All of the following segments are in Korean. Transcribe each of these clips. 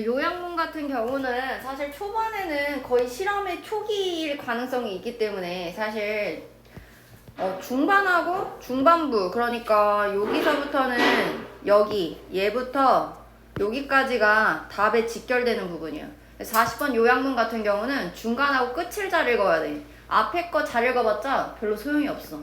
요양문 같은 경우는 사실 초반에는 거의 실험의 초기일 가능성이 있기 때문에 사실 어, 중반하고 중반부 그러니까 여기서부터는 여기 얘부터 여기까지가 답에 직결되는 부분이야. 40번 요양문 같은 경우는 중간하고 끝을 잘 읽어야 돼. 앞에 거 잘 읽어봤자 별로 소용이 없어.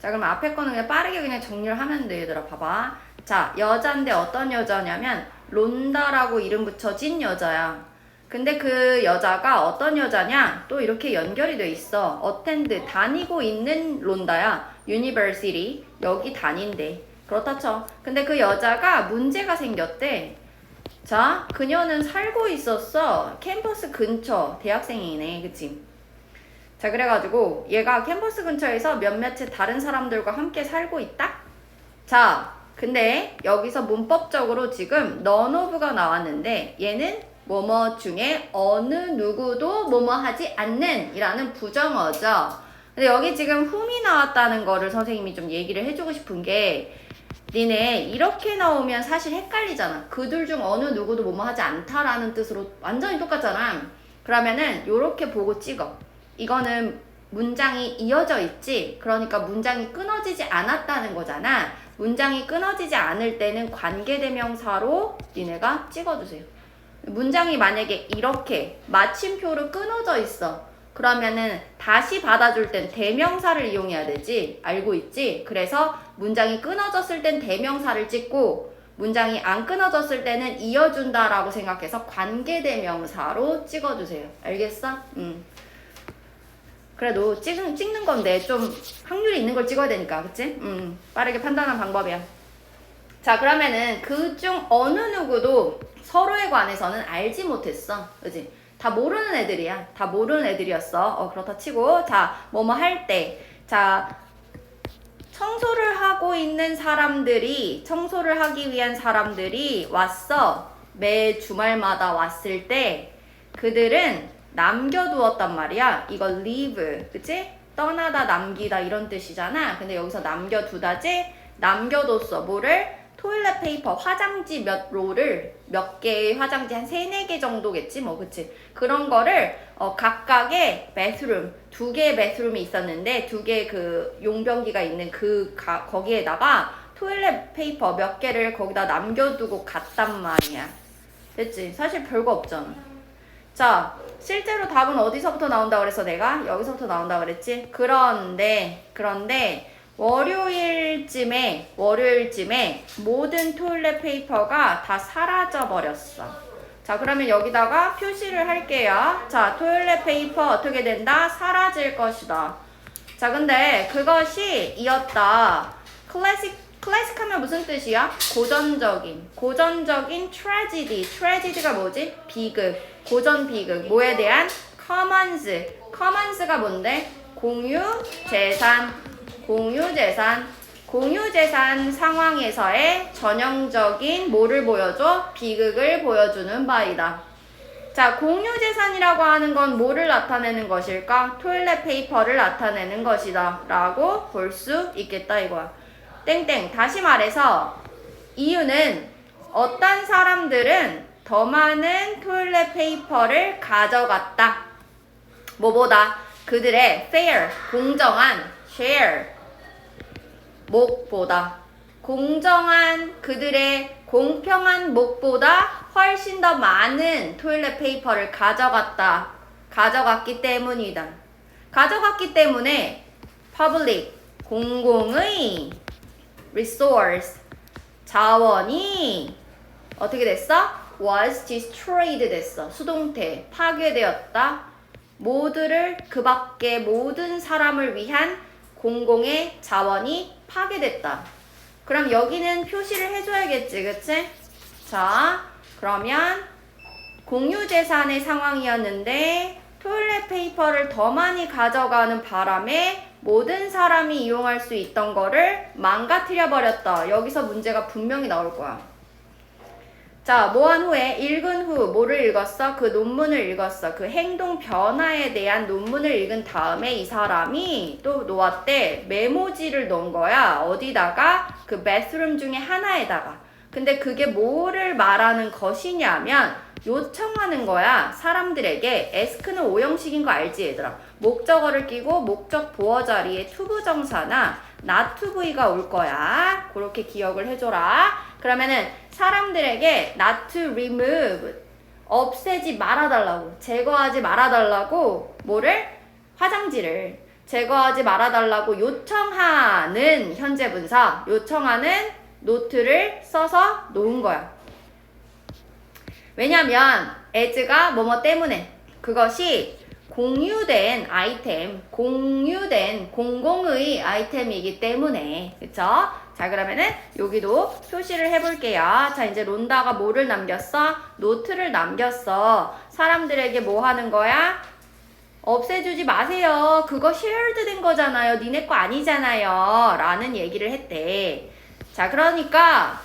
자, 그럼 앞에 거는 그냥 빠르게 그냥 정리를 하면 돼, 얘들아. 봐봐. 자, 여잔데 어떤 여자냐면, 론다라고 이름 붙여진 여자야. 근데 그 여자가 어떤 여자냐? 또 이렇게 연결이 돼 있어. 어텐드, 다니고 있는 론다야. 유니버시티. 여기 다닌대. 그렇다 쳐. 근데 그 여자가 문제가 생겼대. 자, 그녀는 살고 있었어. 캠퍼스 근처. 대학생이네. 그치? 자, 그래가지고 얘가 캠퍼스 근처에서 몇몇의 다른 사람들과 함께 살고 있다? 자, 근데 여기서 문법적으로 지금 none of가 나왔는데 얘는 뭐뭐 중에 어느 누구도 뭐뭐 하지 않는 이라는 부정어죠. 근데 여기 지금 whom이 나왔다는 거를 선생님이 좀 얘기를 해주고 싶은 게 니네 이렇게 나오면 사실 헷갈리잖아. 그들 중 어느 누구도 뭐뭐 하지 않다라는 뜻으로 완전히 똑같잖아. 그러면은 요렇게 보고 찍어. 이거는 문장이 이어져 있지. 그러니까 문장이 끊어지지 않았다는 거잖아. 문장이 끊어지지 않을 때는 관계대명사로 니네가 찍어주세요. 문장이 만약에 이렇게 마침표로 끊어져 있어. 그러면은 다시 받아줄 땐 대명사를 이용해야 되지. 알고 있지? 그래서 문장이 끊어졌을 땐 대명사를 찍고 문장이 안 끊어졌을 때는 이어준다라고 생각해서 관계대명사로 찍어주세요. 알겠어? 음. 그래도 찍는, 찍는 건데 좀 확률이 있는 걸 찍어야 되니까, 그치? 음, 빠르게 판단하는 방법이야. 자, 그러면은 그 중 어느 누구도 서로에 관해서는 알지 못했어. 그지? 다 모르는 애들이야. 다 모르는 애들이었어. 어, 그렇다 치고. 자, 뭐뭐 할 때. 자, 청소를 하고 있는 사람들이, 청소를 하기 위한 사람들이 왔어. 매 주말마다 왔을 때, 그들은 남겨두었단 말이야. 이거 leave, 그치? 떠나다, 남기다 이런 뜻이잖아. 근데 여기서 남겨두다지? 남겨뒀어. 뭐를? 토일렛 페이퍼, 화장지 몇 롤을 몇 개의 화장지 한 세네 개 정도겠지 뭐 그치? 그런 거를 어, 각각의 베스룸, 두 개의 베스룸이 있었는데 두 개의 그 용변기가 있는 그 가, 거기에다가 토일렛 페이퍼 몇 개를 거기다 남겨두고 갔단 말이야. 됐지? 사실 별거 없잖아. 자, 실제로 답은 어디서부터 나온다 그랬어 내가? 여기서부터 나온다 그랬지? 그런데 그런데 월요일쯤에 월요일쯤에 모든 토일렛 페이퍼가 다 사라져 버렸어. 자, 그러면 여기다가 표시를 할게요. 자, 토일렛 페이퍼 어떻게 된다? 사라질 것이다. 자, 근데 그것이 이었다. 클래식 클래식 하면 무슨 뜻이야? 고전적인. 고전적인 트레지디. 트레지디가 뭐지? 비극. 고전 비극. 뭐에 대한? 커먼즈. 커먼즈가 뭔데? 공유, 재산. 공유, 재산. 공유, 재산 상황에서의 전형적인 뭐를 보여줘? 비극을 보여주는 바이다. 자, 공유 재산이라고 하는 건 뭐를 나타내는 것일까? 토일렛 페이퍼를 나타내는 것이다. 라고 볼 수 있겠다 이거야. 땡땡. 다시 말해서 이유는 어떤 사람들은 더 많은 토일렛 페이퍼를 가져갔다. 뭐보다 그들의 fair, 공정한 share, 목보다 공정한 그들의 공평한 목보다 훨씬 더 많은 토일렛 페이퍼를 가져갔다. 가져갔기 때문이다. 가져갔기 때문에 public, 공공의 resource, 자원이 어떻게 됐어? was destroyed 됐어. 수동태, 파괴되었다. 모두를 그 밖의 모든 사람을 위한 공공의 자원이 파괴됐다. 그럼 여기는 표시를 해줘야겠지, 그치? 자, 그러면 공유재산의 상황이었는데 토일렛 페이퍼를 더 많이 가져가는 바람에 모든 사람이 이용할 수 있던 거를 망가뜨려 버렸다. 여기서 문제가 분명히 나올 거야. 자, 뭐한 후에 읽은 후 뭐를 읽었어? 그 논문을 읽었어. 그 행동 변화에 대한 논문을 읽은 다음에 이 사람이 또 놓았대. 메모지를 넣은 거야. 어디다가? 그 베스룸 중에 하나에다가. 근데 그게 뭐를 말하는 것이냐면 요청하는 거야. 사람들에게 에스크는 오형식인 거 알지 얘들아? 목적어를 끼고 목적 보어 자리에 not to be가 올 거야. 그렇게 기억을 해줘라. 그러면은 사람들에게 not to 없애지 말아달라고 제거하지 말아달라고 뭐를 화장지를 제거하지 말아달라고 요청하는 현재 분사 요청하는 노트를 써서 놓은 거야. 왜냐면 as가 뭐뭐 때문에 그것이 공유된 아이템, 공유된 공공의 아이템이기 때문에 그쵸? 자 그러면은 여기도 표시를 해볼게요. 자 이제 론다가 뭐를 남겼어? 노트를 남겼어. 사람들에게 뭐 하는 거야? 없애주지 마세요. 그거 쉐어드 된 거잖아요. 니네 거 아니잖아요. 라는 얘기를 했대. 자 그러니까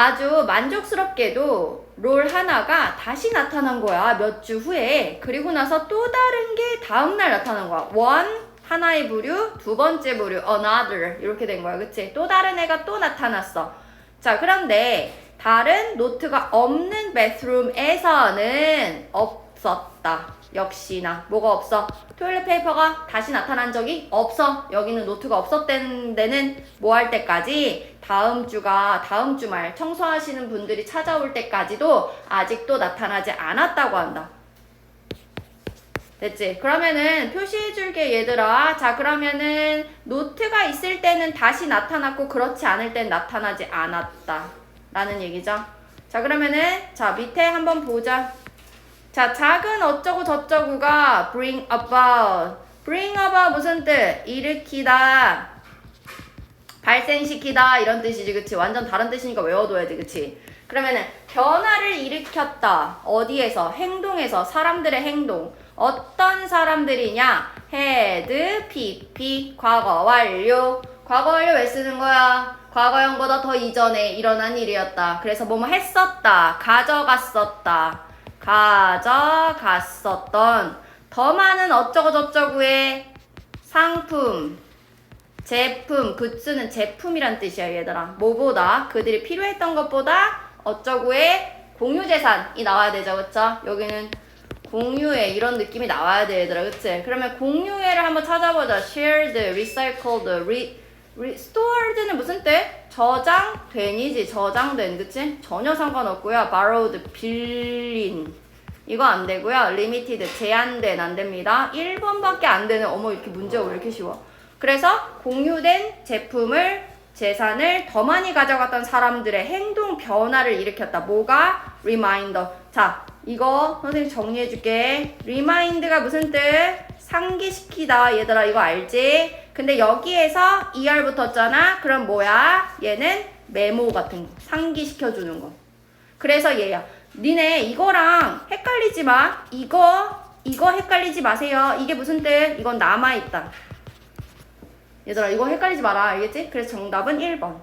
아주 만족스럽게도 롤 하나가 다시 나타난 거야. 몇 주 후에. 그리고 나서 또 다른 게 다음날 나타난 거야. one, 하나의 부류, 두 번째 부류, another. 이렇게 된 거야. 그치? 또 다른 애가 또 나타났어. 자, 그런데 다른 노트가 없는 bedroom에서는 없었다. 역시나. 뭐가 없어? 토일렛 페이퍼가 다시 나타난 적이 없어. 여기는 노트가 없었던 데는 뭐 할 때까지 다음 주가 다음 주말 청소하시는 분들이 찾아올 때까지도 아직도 나타나지 않았다고 한다. 됐지? 그러면은 표시해줄게 얘들아. 자 그러면은 노트가 있을 때는 다시 나타났고 그렇지 않을 땐 나타나지 않았다. 라는 얘기죠. 자 그러면은 자 밑에 한번 보자. 자 작은 어쩌고 저쩌고가 bring about. bring about 무슨 뜻? 일으키다. 발생시키다. 이런 뜻이지 그치? 완전 다른 뜻이니까 외워둬야 돼 그치? 그러면은 변화를 일으켰다. 어디에서? 행동에서. 사람들의 행동. 어떤 사람들이냐? had pp 과거 완료. 과거 완료 왜 쓰는 거야? 과거형보다 더 이전에 일어난 일이었다. 그래서 뭐뭐 했었다. 가져갔었다 가져갔었던 더 많은 어쩌고 저쩌고의 상품 제품, 굿즈는 제품이란 뜻이야, 얘들아. 뭐보다 그들이 필요했던 것보다 어쩌고의 공유 재산이 나와야 되죠, 그쵸? 여기는 공유회 이런 느낌이 나와야 돼, 얘들아, 그치? 그러면 공유회를 한번 찾아보자. shared, recycled, re, re, stored는 무슨 뜻? 저장된이지, 저장된, 그치? 전혀 상관없고요. borrowed, 빌린. 이거 안 되고요. limited, 제한된 안 됩니다. 1번밖에 안 되는, 어머, 이렇게 문제가 왜 이렇게 쉬워? 그래서 공유된 제품을 재산을 더 많이 가져갔던 사람들의 행동 변화를 일으켰다. 뭐가? reminder. 자, 이거 선생님 정리해 줄게. remind가 무슨 뜻? 상기시키다. 얘들아 이거 알지? 근데 여기에서 er 붙었잖아. 그럼 뭐야? 얘는 메모 같은 거. 상기시켜 주는 거. 그래서 얘야. 니네 이거랑 헷갈리지 마. 이거 이거 헷갈리지 마세요. 이게 무슨 뜻? 이건 남아 있다. 얘들아 이거 헷갈리지 마라 알겠지? 그래서 정답은 1번